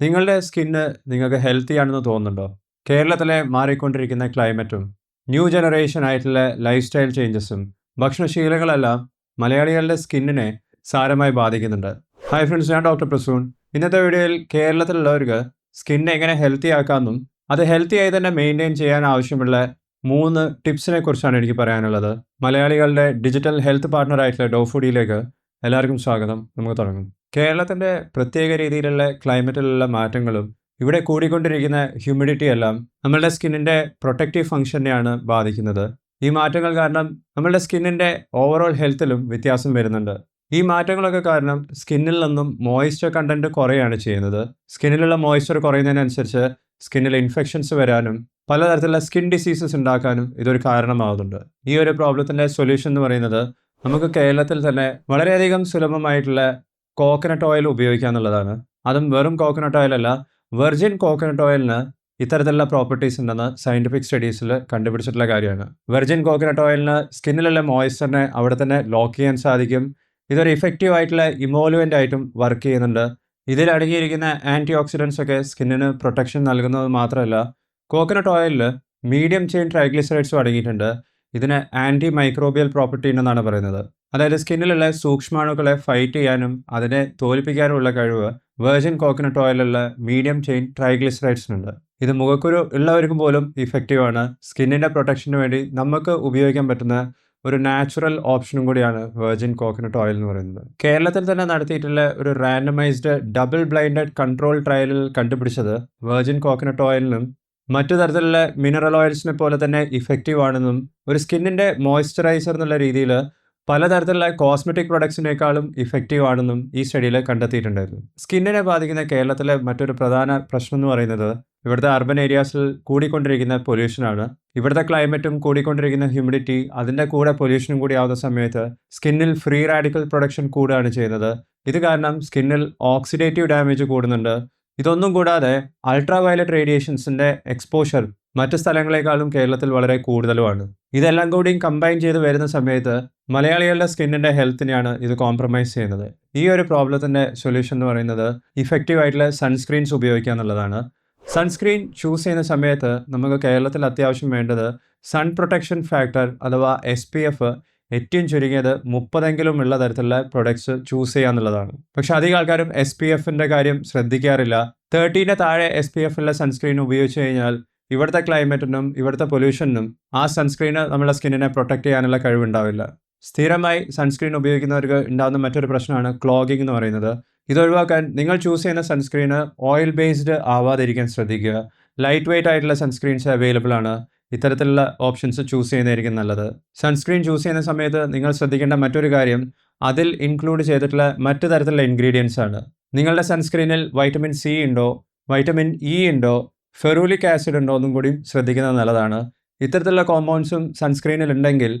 നിങ്ങളുടെ സ്കിന്ന് നിങ്ങൾക്ക് ഹെൽത്തി ആണെന്ന് തോന്നുന്നുണ്ടോ? കേരളത്തിലെ മാറിക്കൊണ്ടിരിക്കുന്ന ക്ലൈമറ്റും ന്യൂ ജനറേഷൻ ആയിട്ടുള്ള ലൈഫ് സ്റ്റൈൽ ചേഞ്ചസും ഭക്ഷണശീലങ്ങളെല്ലാം മലയാളികളുടെ സ്കിന്നിനെ സാരമായി ബാധിക്കുന്നുണ്ട്. ഹായ് ഫ്രണ്ട്സ് ഞാൻ ഡോക്ടർ പ്രസൂൺ. ഇന്നത്തെ വീഡിയോയിൽ കേരളത്തിലുള്ളവർക്ക് സ്കിന്നെ എങ്ങനെ ഹെൽത്തി ആക്കാമെന്നും അത് ഹെൽത്തി ആയി തന്നെ മെയിന്റെയിൻ ചെയ്യാൻ ആവശ്യമുള്ള മൂന്ന് ടിപ്സിനെ കുറിച്ചാണ് എനിക്ക് പറയാനുള്ളത്. മലയാളികളുടെ ഡിജിറ്റൽ ഹെൽത്ത് പാർട്ണർ ആയിട്ടുള്ള ഡോഫുഡിയിലേക്ക് എല്ലാവർക്കും സ്വാഗതം. നമുക്ക് തുടങ്ങും. കേരളത്തിന്റെ പ്രത്യേക രീതിയിലുള്ള ക്ലൈമറ്റിലുള്ള മാറ്റങ്ങളും ഇവിടെ കൂടിക്കൊണ്ടിരിക്കുന്ന ഹ്യൂമിഡിറ്റി എല്ലാം നമ്മളുടെ സ്കിന്നിന്റെ പ്രൊട്ടക്റ്റീവ് ഫംഗ്ഷനെയാണ് ബാധിക്കുന്നത്. ഈ മാറ്റങ്ങൾ കാരണം നമ്മളുടെ സ്കിന്നിന്റെ ഓവറോൾ ഹെൽത്തിലും വ്യത്യാസം വരുന്നുണ്ട്. ഈ മാറ്റങ്ങളൊക്കെ കാരണം സ്കിന്നിൽ നിന്നും മോയ്സ്ചർ കണ്ടന്റ് കുറയുകയാണ് ചെയ്യുന്നത്. സ്കിന്നിലുള്ള മോയ്സ്ചർ കുറയുന്നതിനനുസരിച്ച് സ്കിന്നിൽ ഇൻഫെക്ഷൻസ് വരാനും പലതരത്തിലുള്ള സ്കിൻ ഡിസീസസ് ഉണ്ടാക്കാനും ഇതൊരു കാരണമാകുന്നുണ്ട്. ഈ ഒരു പ്രോബ്ലത്തിന്റെ സൊല്യൂഷൻ എന്ന് പറയുന്നത് നമുക്ക് കേരളത്തിൽ തന്നെ വളരെയധികം സുലഭമായിട്ടുള്ള കോക്കനട്ട് ഓയിൽ ഉപയോഗിക്കുക എന്നുള്ളതാണ് അതും വെറും കോക്കനട്ട് ഓയിലല്ല വെർജിൻ കോക്കനട്ട് ഓയിലിന് ഇത്തരത്തിലുള്ള പ്രോപ്പർട്ടീസ് ഉണ്ടെന്ന് സയന്റിഫിക് സ്റ്റഡീസിൽ കണ്ടുപിടിച്ചിട്ടുള്ള കാര്യമാണ്. വെർജിൻ കോക്കനട്ട് ഓയിലിന് സ്കിന്നിലുള്ള മോയ്സ്ചറിനെ അവിടെ തന്നെ ലോക്ക് ചെയ്യാൻ സാധിക്കും. ഇതൊരു ഇഫക്റ്റീവ് ആയിട്ടുള്ള ഇമോലുവന്റ് ആയിട്ടും വർക്ക് ചെയ്യുന്നുണ്ട്. ഇതിൽ അടങ്ങിയിരിക്കുന്ന ആന്റി ഓക്സിഡൻസ് ഒക്കെ സ്കിന്നിന് പ്രൊട്ടക്ഷൻ നൽകുന്നത് മാത്രമല്ല കോക്കനട്ട് ഓയിലിൽ മീഡിയം ചെയിൻ ട്രൈഗ്ലിസറൈഡ്സും അടങ്ങിയിട്ടുണ്ട്. ഇതിന് ആന്റി മൈക്രോബിയൽ പ്രോപ്പർട്ടി ഉണ്ടെന്നാണ് പറയുന്നത്. അതായത് സ്കിന്നിലുള്ള സൂക്ഷ്മാണുക്കളെ ഫൈറ്റ് ചെയ്യാനും അതിനെ തോൽപ്പിക്കാനുമുള്ള കഴിവ് വെർജിൻ കോക്കനട്ട് ഓയിലുള്ള മീഡിയം ചെയിൻ ട്രൈഗ്ലിസറൈഡ്സിനുണ്ട് ഇത് മുഖക്കുരു ഉള്ളവർക്കും പോലും ഇഫക്റ്റീവാണ് സ്കിന്നിന്റെ പ്രൊട്ടക്ഷന് വേണ്ടി നമുക്ക് ഉപയോഗിക്കാൻ പറ്റുന്ന ഒരു നാച്ചുറൽ ഓപ്ഷനും കൂടിയാണ് വെർജിൻ കോക്കനട്ട് ഓയിൽ എന്ന് പറയുന്നത്. കേരളത്തിൽ തന്നെ നടത്തിയിട്ടുള്ള ഒരു റാൻഡമൈസ്ഡ് ഡബിൾ ബ്ലൈൻഡഡ് കൺട്രോൾ ട്രയലിൽ കണ്ടുപിടിച്ചത് വെർജിൻ കോക്കനട്ട് ഓയിലിനും മറ്റു തരത്തിലുള്ള മിനറൽ ഓയിൽസിനെ പോലെ തന്നെ ഇഫക്റ്റീവ് ആണെന്നും ഒരു സ്കിന്നിന്റെ മോയ്സ്ചറൈസർ എന്നുള്ള രീതിയിൽ പലതരത്തിലുള്ള കോസ്മെറ്റിക് പ്രൊഡക്ട്സിനേക്കാളും ഇഫക്റ്റീവ് ആണെന്നും ഈ സ്റ്റഡിയിൽ കണ്ടെത്തിയിട്ടുണ്ടായിരുന്നു. സ്കിന്നിനെ ബാധിക്കുന്ന കേരളത്തിലെ മറ്റൊരു പ്രധാന പ്രശ്നം എന്ന് പറയുന്നത് ഇവിടുത്തെ അർബൻ ഏരിയാസിൽ കൂടിക്കൊണ്ടിരിക്കുന്ന പൊല്യൂഷനാണ് ഇവിടുത്തെ ക്ലൈമറ്റും കൂടിക്കൊണ്ടിരിക്കുന്ന ഹ്യൂമിഡിറ്റി അതിന്റെ കൂടെ പൊല്യൂഷനും കൂടി ആവുന്ന സമയത്ത് സ്കിന്നിൽ ഫ്രീ റാഡിക്കൽ പ്രൊഡക്ഷൻ കൂടുകയാണ് ചെയ്യുന്നത്. ഇത് കാരണം സ്കിന്നിൽ ഓക്സിഡേറ്റീവ് ഡാമേജ് കൂടുന്നുണ്ട്. ഇതൊന്നും കൂടാതെ അൾട്രാ വയലറ്റ് റേഡിയേഷൻസിന്റെ എക്സ്പോഷർ മറ്റ് സ്ഥലങ്ങളെക്കാളും കേരളത്തിൽ വളരെ കൂടുതലുമാണ്. ഇതെല്ലാം കൂടിയും കമ്പൈൻ ചെയ്ത് വരുന്ന സമയത്ത് മലയാളികളുടെ സ്കിന്നിന്റെ ഹെൽത്തിനെയാണ് ഇത് കോംപ്രമൈസ് ചെയ്യുന്നത്. ഈ ഒരു പ്രോബ്ലത്തിന്റെ സൊല്യൂഷൻ എന്ന് പറയുന്നത് ഇഫക്റ്റീവ് ആയിട്ടുള്ള സൺസ്ക്രീൻസ് ഉപയോഗിക്കുക എന്നുള്ളതാണ്. സൺസ്ക്രീൻ ചൂസ് ചെയ്യുന്ന സമയത്ത് നമുക്ക് കേരളത്തിൽ അത്യാവശ്യം വേണ്ടത് സൺ പ്രൊട്ടക്ഷൻ ഫാക്ടർ അഥവാ എസ് പി എഫ് ഏറ്റവും ചുരുങ്ങിയത് മുപ്പതെങ്കിലും ഉള്ള തരത്തിലുള്ള പ്രൊഡക്ട്സ് ചൂസ് ചെയ്യുക എന്നുള്ളതാണ്. പക്ഷെ അധികം ആൾക്കാരും എസ് പി എഫിന്റെ കാര്യം ശ്രദ്ധിക്കാറില്ല. തേർട്ടീന്റെ താഴെ എസ് പി എഫ് ഉള്ള സൺസ്ക്രീൻ ഉപയോഗിച്ച് കഴിഞ്ഞാൽ ഇവിടുത്തെ ക്ലൈമറ്റിനും ഇവിടുത്തെ പൊല്യൂഷനും ആ സൺസ്ക്രീന് നമ്മുടെ സ്കിന്നിനെ പ്രൊട്ടക്ട് ചെയ്യാനുള്ള കഴിവുണ്ടാവില്ല. സ്ഥിരമായി സൺസ്ക്രീൻ ഉപയോഗിക്കുന്നവർക്ക് ഉണ്ടാകുന്ന മറ്റൊരു പ്രശ്നമാണ് ക്ലോഗിംഗ് എന്ന് പറയുന്നത്. ഇത് ഒഴിവാക്കാൻ നിങ്ങൾ ചൂസ് ചെയ്യുന്ന സൺസ്ക്രീന് ഓയിൽ ബേസ്ഡ് ആവാതിരിക്കാൻ ശ്രദ്ധിക്കുക. ലൈറ്റ് വെയിറ്റ് ആയിട്ടുള്ള സൺസ്ക്രീൻസ് അവൈലബിൾ ആണ്. ഇത്തരത്തിലുള്ള ഓപ്ഷൻസ് ചൂസ് ചെയ്യുന്നതായിരിക്കും നല്ലത്. സൺസ്ക്രീൻ ചൂസ് ചെയ്യുന്ന സമയത്ത് നിങ്ങൾ ശ്രദ്ധിക്കേണ്ട മറ്റൊരു കാര്യം അതിൽ ഇൻക്ലൂഡ് ചെയ്തിട്ടുള്ള മറ്റു തരത്തിലുള്ള ഇൻഗ്രീഡിയൻസ് ആണ്. നിങ്ങളുടെ സൺസ്ക്രീനിൽ വൈറ്റമിൻ സി ഉണ്ടോ വൈറ്റമിൻ ഇ ഉണ്ടോ ഫെറൂലിക് ആസിഡ് ഉണ്ടോ എന്നും കൂടി ശ്രദ്ധിക്കുന്നത് നല്ലതാണ്. ഇത്തരത്തിലുള്ള കോമ്പൗണ്ട്സും സൺസ്ക്രീനിൽ ഉണ്ടെങ്കിൽ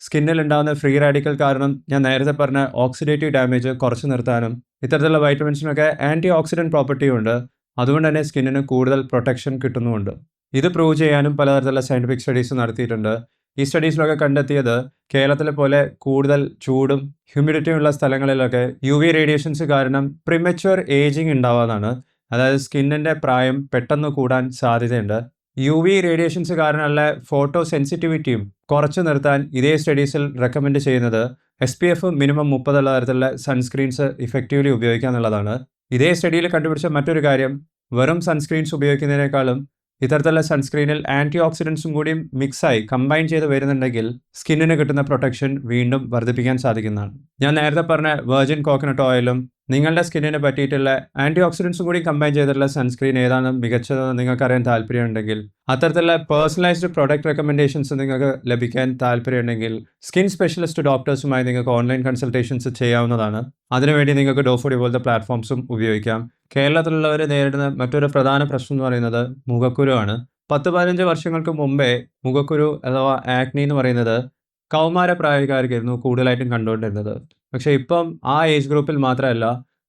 സ്കിന്നിൽ ഉണ്ടാകുന്ന ഫ്രീ റാഡിക്കൽ കാരണം ഞാൻ നേരത്തെ പറഞ്ഞ ഓക്സിഡേറ്റീവ് ഡാമേജ് കുറച്ച് നിർത്താനും ഇത്തരത്തിലുള്ള വൈറ്റമിൻസിനൊക്കെ ആന്റി ഓക്സിഡന്റ് പ്രോപ്പർട്ടിയും ഉണ്ട്. അതുകൊണ്ട് തന്നെ സ്കിന്നിന് കൂടുതൽ പ്രൊട്ടക്ഷൻ കിട്ടുന്നുമുണ്ട്. ഇത് പ്രൂവ് ചെയ്യാനും പലതരത്തിലുള്ള സയന്റിഫിക് സ്റ്റഡീസ് നടത്തിയിട്ടുണ്ട്. ഈ സ്റ്റഡീസിലൊക്കെ കണ്ടെത്തിയത് കേരളത്തിലെ പോലെ കൂടുതൽ ചൂടും ഹ്യൂമിഡിറ്റിയും ഉള്ള സ്ഥലങ്ങളിലൊക്കെ യു വി റേഡിയേഷൻസ് കാരണം പ്രിമച്വർ ഏജിങ് ഉണ്ടാവാന്നാണ്. അതായത് സ്കിന്നിന്റെ പ്രായം പെട്ടെന്ന് കൂടാൻ സാധ്യതയുണ്ട്. യു വി റേഡിയേഷൻസ് കാരണമുള്ള ഫോട്ടോ സെൻസിറ്റിവിറ്റിയും കുറച്ച് നിർത്താൻ ഇതേ സ്റ്റഡീസിൽ റെക്കമെൻഡ് ചെയ്യുന്നത് എസ് പി എഫ് മിനിമം മുപ്പതുള്ള തരത്തിലുള്ള സൺസ്ക്രീൻസ് ഇഫക്റ്റീവ്ലി ഉപയോഗിക്കുക എന്നുള്ളതാണ് ഇതേ സ്റ്റഡിയിൽ കണ്ടുപിടിച്ച മറ്റൊരു കാര്യം വെറും സൺസ്ക്രീൻസ് ഉപയോഗിക്കുന്നതിനേക്കാളും ഇത്തരത്തിലുള്ള സൺസ്ക്രീനിൽ ആന്റി ഓക്സിഡൻസും കൂടി മിക്സായി കമ്പൈൻ ചെയ്ത് വരുന്നുണ്ടെങ്കിൽ സ്കിന്നിന് കിട്ടുന്ന പ്രൊട്ടക്ഷൻ വീണ്ടും വർദ്ധിപ്പിക്കാൻ സാധിക്കുന്നതാണ്. ഞാൻ നേരത്തെ പറഞ്ഞ വെർജിൻ കോക്കനട്ട് ഓയിലും നിങ്ങളുടെ സ്കിന്നിന് പറ്റിയിട്ടുള്ള ആന്റി ഓക്സിഡൻസും കൂടി കമ്പൈൻ ചെയ്തിട്ടുള്ള സൺസ്ക്രീൻ ഏതാണ് മികച്ചതെന്ന് നിങ്ങൾക്കറിയാൻ താല്പര്യമുണ്ടെങ്കിൽ അത്തരത്തിലുള്ള പേഴ്സണലൈസ്ഡ് പ്രൊഡക്റ്റ് റെക്കമെൻഡേഷൻസ് നിങ്ങൾക്ക് ലഭിക്കാൻ താല്പര്യമുണ്ടെങ്കിൽ സ്കിൻ സ്പെഷ്യലിസ്റ്റ് ഡോക്ടേഴ്സുമായി നിങ്ങൾക്ക് ഓൺലൈൻ കൺസൾട്ടേഷൻസ് ചെയ്യാവുന്നതാണ്. അതിനുവേണ്ടി നിങ്ങൾക്ക് ഡോഫോഡി പോലത്തെ പ്ലാറ്റ്ഫോംസും ഉപയോഗിക്കാം. കേരളത്തിലുള്ളവർ നേരിടുന്ന മറ്റൊരു പ്രധാന പ്രശ്നം എന്ന് പറയുന്നത് മുഖക്കുരു ആണ് പത്ത് പതിനഞ്ച് വർഷങ്ങൾക്ക് മുമ്പേ മുഖക്കുരു അഥവാ ആക്നി എന്ന് പറയുന്നത് കൗമാര പ്രായക്കാർക്കായിരുന്നു കൂടുതലായിട്ടും കണ്ടുകൊണ്ടിരുന്നത്. പക്ഷേ ഇപ്പം ആ ഏജ് ഗ്രൂപ്പിൽ മാത്രമല്ല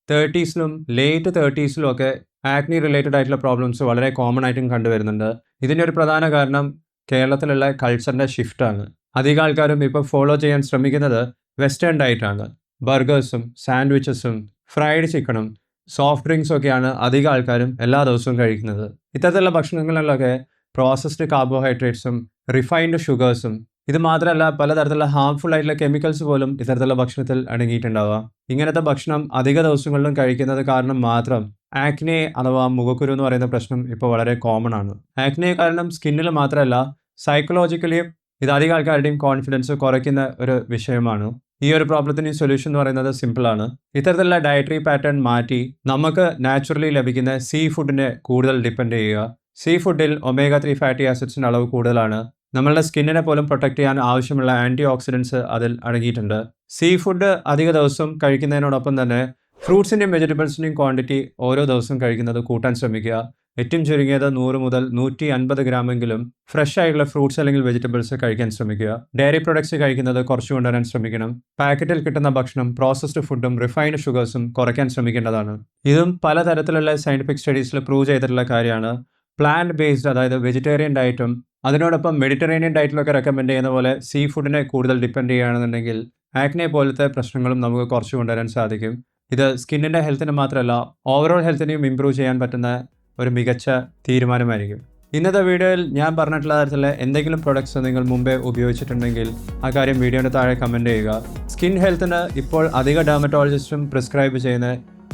തേർട്ടീസിലും ലേറ്റ് തേർട്ടീസിലും ഒക്കെ ആക്നി റിലേറ്റഡ് ആയിട്ടുള്ള പ്രോബ്ലംസ് വളരെ കോമൺ ആയിട്ടും കണ്ടുവരുന്നുണ്ട്. ഇതിന്റെ ഒരു പ്രധാന കാരണം കേരളത്തിലുള്ള കൾച്ചറിന്റെ ഷിഫ്റ്റാണ് അധികം ആൾക്കാരും ഇപ്പോൾ ഫോളോ ചെയ്യാൻ ശ്രമിക്കുന്നത് വെസ്റ്റേൺ ഡയറ്റാണ് ബർഗേഴ്സും സാൻഡ്വിച്ചസും ഫ്രൈഡ് ചിക്കണും സോഫ്റ്റ് ഡ്രിങ്ക്സ് ഒക്കെയാണ് അധികം ആൾക്കാരും എല്ലാ ദിവസവും കഴിക്കുന്നത്. ഇത്തരത്തിലുള്ള ഭക്ഷണങ്ങളിലൊക്കെ പ്രോസസ്ഡ് കാർബോഹൈഡ്രേറ്റ്സും റിഫൈൻഡ് ഷുഗേഴ്സും ഇത് മാത്രമല്ല പലതരത്തിലുള്ള ഹാംഫുൾ ആയിട്ടുള്ള കെമിക്കൽസ് പോലും ഇത്തരത്തിലുള്ള ഭക്ഷണത്തിൽ അടങ്ങിയിട്ടുണ്ടാവുക. ഇങ്ങനത്തെ ഭക്ഷണം അധിക ദിവസങ്ങളിലും കഴിക്കുന്നത് കാരണം മാത്രം ആക്നെ അഥവാ മുഖക്കുരു എന്ന് പറയുന്ന പ്രശ്നം ഇപ്പോൾ വളരെ കോമൺ ആണ്. ആക്നെ കാരണം സ്കിന്നിൽ മാത്രമല്ല സൈക്കോളജിക്കലിയും ഇത് അധികം ആൾക്കാരുടെയും കോൺഫിഡൻസ് കുറയ്ക്കുന്ന ഒരു വിഷയമാണ്. ഈ ഒരു പ്രോബ്ലത്തിന് സൊല്യൂഷൻ എന്ന് പറയുന്നത് സിമ്പിളാണ് ഇത്തരത്തിലുള്ള ഡയറ്ററി പാറ്റേൺ മാറ്റി നമുക്ക് നാച്ചുറലി ലഭിക്കുന്ന സീ ഫുഡിനെ കൂടുതൽ ഡിപ്പെൻഡ് ചെയ്യുക. സീ ഫുഡിൽ ഒമേഗ ത്രീ ഫാറ്റി ആസിഡ്സിന്റെ അളവ് കൂടുതലാണ്. നമ്മളുടെ സ്കിന്നിനെ പോലും പ്രൊട്ടക്ട് ചെയ്യാൻ ആവശ്യമുള്ള ആന്റി ഓക്സിഡൻസ് അതിൽ അടങ്ങിയിട്ടുണ്ട്. സീ ഫുഡ് അധിക ദിവസം കഴിക്കുന്നതിനോടൊപ്പം തന്നെ ഫ്രൂട്ട്സിന്റെയും വെജിറ്റബിൾസിന്റെയും ക്വാണ്ടിറ്റി ഓരോ ദിവസവും കഴിക്കുന്നത് കൂട്ടാൻ ശ്രമിക്കുക. ഏറ്റവും ചുരുങ്ങിയത് നൂറ് മുതൽ നൂറ്റി അൻപത് ഗ്രാമെങ്കിലും ഫ്രഷ് ആയിട്ടുള്ള ഫ്രൂട്ട്സ് അല്ലെങ്കിൽ വെജിറ്റബിൾസ് കഴിക്കാൻ ശ്രമിക്കുക. ഡയറി പ്രൊഡക്ട്സ് കഴിക്കുന്നത് കുറച്ച് കൊണ്ടുവരാൻ ശ്രമിക്കണം. പാക്കറ്റിൽ കിട്ടുന്ന ഭക്ഷണം പ്രോസസ്ഡ് ഫുഡും റിഫൈൻഡ് ഷുഗേഴ്സും കുറയ്ക്കാൻ ശ്രമിക്കേണ്ടതാണ്. ഇതും പലതരത്തിലുള്ള സയന്റിഫിക് സ്റ്റഡീസിൽ പ്രൂവ് ചെയ്തിട്ടുള്ള കാര്യമാണ്. പ്ലാന്റ് ബേസ്ഡ് അതായത് വെജിറ്റേറിയൻ ഡയറ്റും അതിനോടൊപ്പം മെഡിറ്ററേനിയൻ ഡയറ്റിലൊക്കെ റെക്കമെൻഡ് ചെയ്യുന്ന പോലെ സീ ഫുഡിനെ കൂടുതൽ ഡിപ്പെൻഡ് ചെയ്യുകയാണെന്നുണ്ടെങ്കിൽ ആക്നെ പോലത്തെ പ്രശ്നങ്ങളും നമുക്ക് കുറച്ച് കൊണ്ടുവരാൻ സാധിക്കും. ഇത് സ്കിന്നിന്റെ ഹെൽത്തിന് മാത്രമല്ല ഓവറോൾ ഹെൽത്തിനെയും ഇമ്പ്രൂവ് ചെയ്യാൻ പറ്റുന്ന ഒരു മികച്ച തീരുമാനമായിരിക്കും. ഇന്നത്തെ വീഡിയോയിൽ ഞാൻ പറഞ്ഞിട്ടുള്ള തരത്തിലുള്ള എന്തെങ്കിലും പ്രൊഡക്ട്സ് നിങ്ങൾ മുമ്പേ ഉപയോഗിച്ചിട്ടുണ്ടെങ്കിൽ ആ കാര്യം വീഡിയോയുടെ താഴെ കമന്റ് ചെയ്യുക. സ്കിൻ ഹെൽത്തിന് ഇപ്പോൾ അധിക ഡെർമറ്റോളജിസ്റ്റും പ്രിസ്ക്രൈബ് ചെയ്യുന്ന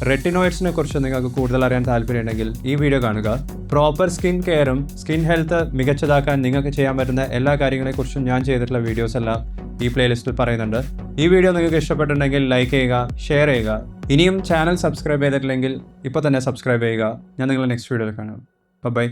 റെറ്റിനോയിഡ്സിനെ കുറിച്ച് നിങ്ങൾക്ക് കൂടുതൽ അറിയാൻ താല്പര്യമുണ്ടെങ്കിൽ ഈ വീഡിയോ കാണുക. പ്രോപ്പർ സ്കിൻ കെയറും സ്കിൻ ഹെൽത്ത് മികച്ചതാക്കാൻ നിങ്ങൾക്ക് ചെയ്യാൻ പറ്റുന്ന എല്ലാ കാര്യങ്ങളെക്കുറിച്ചും ഞാൻ ചെയ്തിട്ടുള്ള വീഡിയോസ് എല്ലാം ഈ പ്ലേലിസ്റ്റിൽ പറയുന്നുണ്ട്. ഈ വീഡിയോ നിങ്ങൾക്ക് ഇഷ്ടപ്പെട്ടിട്ടുണ്ടെങ്കിൽ ലൈക്ക് ചെയ്യുക ഷെയർ ചെയ്യുക. ഇനിയും ചാനൽ സബ്സ്ക്രൈബ് ചെയ്തിട്ടില്ലെങ്കിൽ ഇപ്പോൾ തന്നെ സബ്സ്ക്രൈബ് ചെയ്യുക. ഞാൻ നിങ്ങളെ നെക്സ്റ്റ് വീഡിയോയിൽ കാണാം. ബൈ